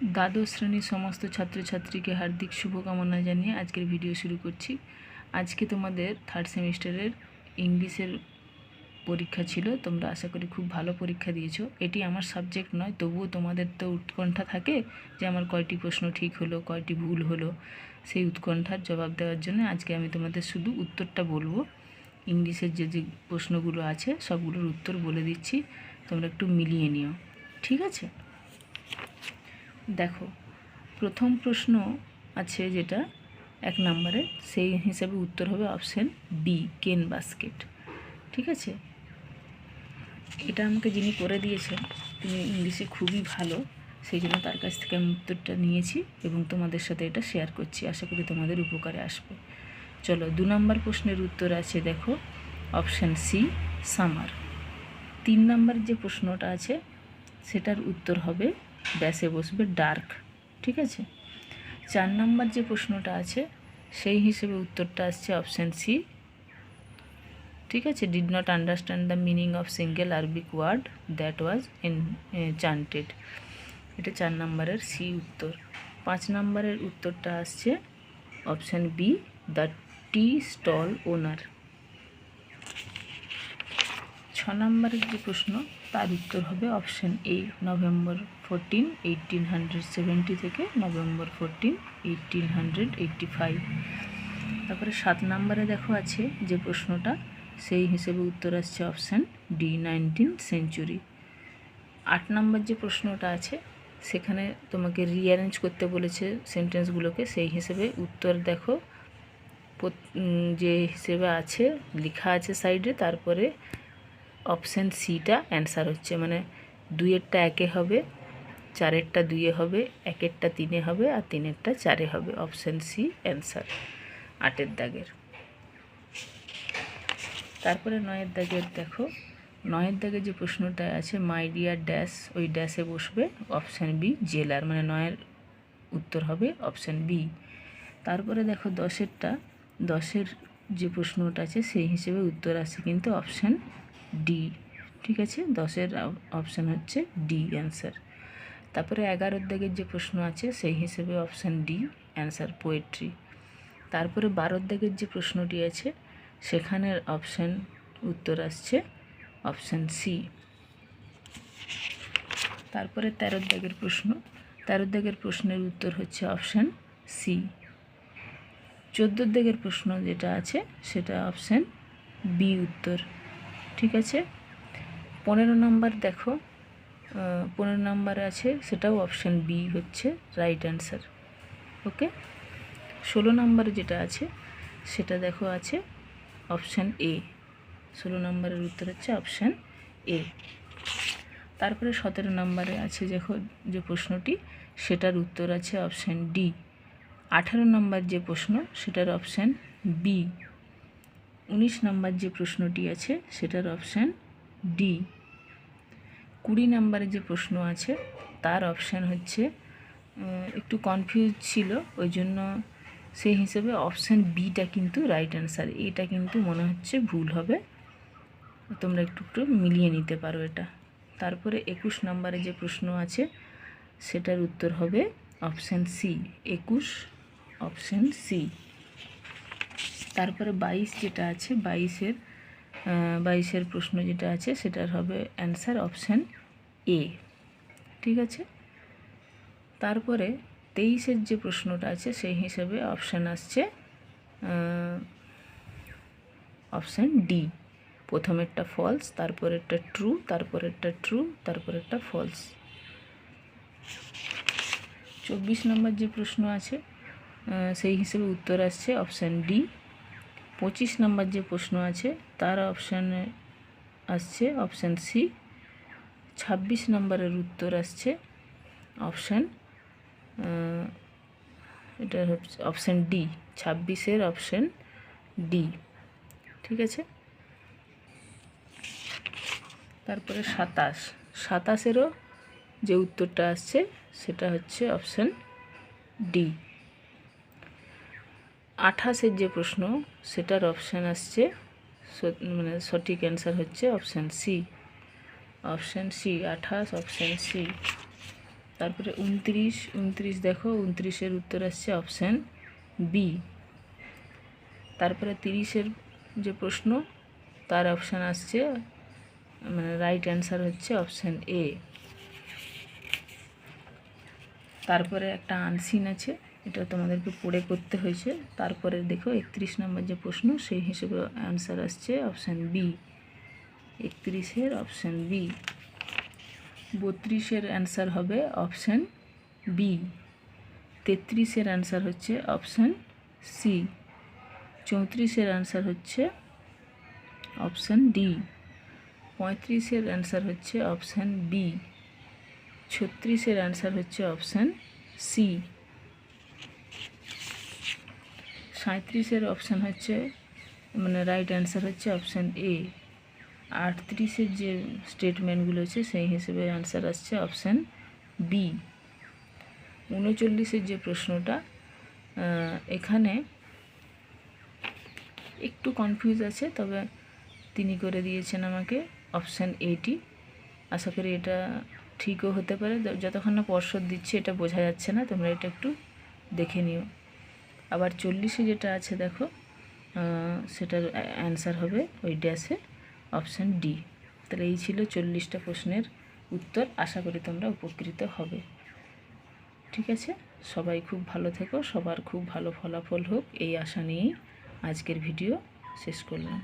দ্বাদশ শ্রেণির সমস্ত ছাত্রছাত্রীকে হার্দিক শুভকামনা জানিয়ে আজকের ভিডিও শুরু করছি। আজকে তোমাদের থার্ড সেমিস্টারের ইংলিশের পরীক্ষা ছিল, তোমরা আশা করি খুব ভালো পরীক্ষা দিয়েছ। এটি আমার সাবজেক্ট নয়, তবুও তোমাদের তো উৎকণ্ঠা থাকে যে আমার কয়টি প্রশ্ন ঠিক হলো, কয়টি ভুল হলো সেই উৎকণ্ঠার জবাব দেওয়ার জন্য আজকে আমি তোমাদের শুধু উত্তরটা বলব। ইংলিশের যে যে প্রশ্নগুলো আছে সবগুলোর উত্তর বলে দিচ্ছি, তোমরা একটু মিলিয়ে নিও। ঠিক আছে? দেখো, প্রথম প্রশ্ন আছে যেটা, এক নম্বরে, সেই হিসাবে উত্তর হবে অপশান বি কেন বাস্কেট ঠিক আছে? এটা আমাকে যিনি করে দিয়েছেন, তিনি ইংলিশে খুবই ভালো, সেই জন্য তার কাছ থেকে আমি উত্তরটা নিয়েছি এবং তোমাদের সাথে এটা শেয়ার করছি, আশা করি তোমাদের উপকারে আসবে। চলো, দু নম্বর প্রশ্নের উত্তর আছে, দেখো অপশান সি সামার তিন নম্বর যে প্রশ্নটা আছে, সেটার উত্তর হবে ব্যাসে বসবে ডার্ক, ঠিক আছে? চার নম্বর যে প্রশ্নটা আছে, সেই হিসেবে উত্তরটা আসছে অপশান সি, ঠিক আছে? Did not understand the meaning of single Arabic word that was in chanted এটা চার নম্বরের সি উত্তর। পাঁচ নম্বরের উত্তরটা আসছে option B the tea stall owner ছ নম্বরের যে প্রশ্ন তার উত্তর হবে option A November fourteen eighteen hundred seventy থেকে November fourteen eighteen hundred eighty five তারপরে সাত নম্বরে দেখো আছে যে প্রশ্নটা, সেই হিসেবে উত্তর আসছে অপশান ডি নাইনটিন সেঞ্চুরি আট নম্বর যে প্রশ্নটা আছে, সেখানে তোমাকে রিঅ্যারেঞ্জ করতে বলেছে সেন্টেন্সগুলোকে সেই হিসেবে উত্তর দেখো যে হিসেবে আছে, লেখা আছে সাইডে তারপরে অপশান সিটা অ্যান্সার হচ্ছে। মানে দুইয়েরটা একে হবে, চারেরটা দুইয়ে হবে, একেরটা তিনে হবে আর তিনেরটা চারে হবে। অপশান সি অ্যান্সার আটের দাগের। তারপরে নয়ের দাগের দেখো। নয়ের দাগে যে প্রশ্নটা আছে মাই ডিয়ার ড্যাশ ওই ড্যাশে বসবে অপশান বি জেলার মানে নয়ের উত্তর হবে অপশান বি তারপরে দেখো দশেরটা, দশের যে প্রশ্নটা আছে সেই হিসেবে উত্তর আছে কিন্তু অপশান ডি ঠিক আছে? দশের অপশান হচ্ছে ডি অ্যান্সার তারপরে এগারোর দাগের যে প্রশ্ন আছে, সেই হিসেবে অপশান ডি অ্যান্সার পোয়েট্রি তারপরে বারোর দাগের যে প্রশ্নটি আছে, সেখানের অপশান উত্তর আসছে অপশান সি তারপরে তেরোর দাগের প্রশ্ন তেরোর দাগের প্রশ্নের উত্তর হচ্ছে অপশান সি চোদ্দোর দাগের প্রশ্ন যেটা আছে, সেটা অপশান বি উত্তর। ঠিক আছে? পনেরো নাম্বার দেখো। পনেরো নম্বরে আছে, সেটাও অপশান বি হচ্ছে রাইট অ্যান্সার ওকে ষোলো নম্বরে যেটা আছে, সেটা দেখো আছে অপশান এ ষোলো নম্বরের উত্তর হচ্ছে অপশান এ তারপরে সতেরো নম্বরে আছে দেখো যে প্রশ্নটি, সেটার উত্তর আছে অপশান ডি আঠারো নম্বর যে প্রশ্ন, সেটার অপশান বি উনিশ নম্বর যে প্রশ্নটি আছে, সেটার অপশান ডি কুড়ি নম্বরে যে প্রশ্ন আছে, তার অপশান হচ্ছে একটু কনফিউজ ছিল, ওই জন্য সেই হিসেবে অপশান বিটা কিন্তু রাইট অ্যান্সার এটা কিন্তু মনে হচ্ছে ভুল হবে। তোমরা একটু একটু মিলিয়ে নিতে পারো এটা। তারপরে একুশ নম্বরে যে প্রশ্ন আছে, সেটার উত্তর হবে অপশান সি একুশ অপশান সি তারপরে বাইশ যেটা আছে, বাইশের বাইশের প্রশ্ন যেটা আছে, সেটার হবে অ্যান্সার অপশান এ ঠিক আছে? তারপরে তেইশের যে প্রশ্নটা আছে, সেই হিসেবে অপশান আসছে অপশান ডি প্রথমেরটা ফলস তারপরেরটা ট্রু তারপরেরটা ট্রু তারপরেরটা ফলস চব্বিশ নম্বর যে প্রশ্ন আছে সেই হিসেবে উত্তর আসছে অপশান ডি পঁচিশ নম্বর যে প্রশ্ন আছে, তার অপশানে আসছে অপশান সি ছাব্বিশ নম্বরের উত্তর আসছে অপশান এটা হচ্ছে অপশান ডি ছাব্বিশের অপশান ডি ঠিক আছে? তারপরে সাতাশ। সাতাশেরও যে উত্তরটা আসছে, সেটা হচ্ছে অপশান ডি আঠাশের যে প্রশ্ন, সেটার অপশান আসছে। মানে সঠিক অ্যান্সার হচ্ছে অপশান সি অপশান সি আঠাশ অপশান সি তারপরে উনত্রিশ উনত্রিশ দেখো, উনত্রিশের উত্তর আসছে অপশান বি তারপরে তিরিশের যে প্রশ্ন, তার অপশান আসছে মানে রাইট অ্যান্সার হচ্ছে অপশান এ তারপরে একটা আনসিন আছে। এটা তোমাদেরকে পড়ে করতে হয়েছে। তারপরে দেখো, একত্রিশ নম্বর যে প্রশ্ন, সেই হিসেবে অ্যান্সার আসছে অপশান বি একত্রিশের অপশান বি বত্রিশের অ্যান্সার হবে অপশান বি তেত্রিশের অ্যান্সার হচ্ছে অপশান সি চৌত্রিশের অ্যান্সার হচ্ছে অপশান ডি পঁয়ত্রিশের অ্যান্সার হচ্ছে অপশান বি ছত্রিশের অ্যান্সার হচ্ছে অপশান সি সাঁত্রিশের অপশান হচ্ছে মানে রাইট অ্যান্সার হচ্ছে অপশান এ আটত্রিশের যে স্টেটমেন্টগুলো আছে, সেই হিসেবে অ্যান্সার আসছে অপশান বি উনচল্লিশের যে প্রশ্নটা এখানে একটু কনফিউজ আছে, তবে তিনি করে দিয়েছেন আমাকে অপশান এইটি আশা করি এটা ঠিকও হতে পারে, যতক্ষণ না পর্ষদ দিচ্ছে, এটা বোঝা যাচ্ছে না, তোমরা এটা একটু দেখে নিও। আবার চল্লিশে যেটা আছে দেখো সেটার অ্যান্সার হবে ওই ড্যাশে অপশান ডি তাহলে এই ছিল চল্লিশটা প্রশ্নের উত্তর, আশা করি তোমরা উপকৃত হবে। ঠিক আছে? সবাই খুব ভালো থেকো, সবার খুব ভালো ফলাফল হোক, এই আশা নিয়েই আজকের ভিডিও শেষ করলাম।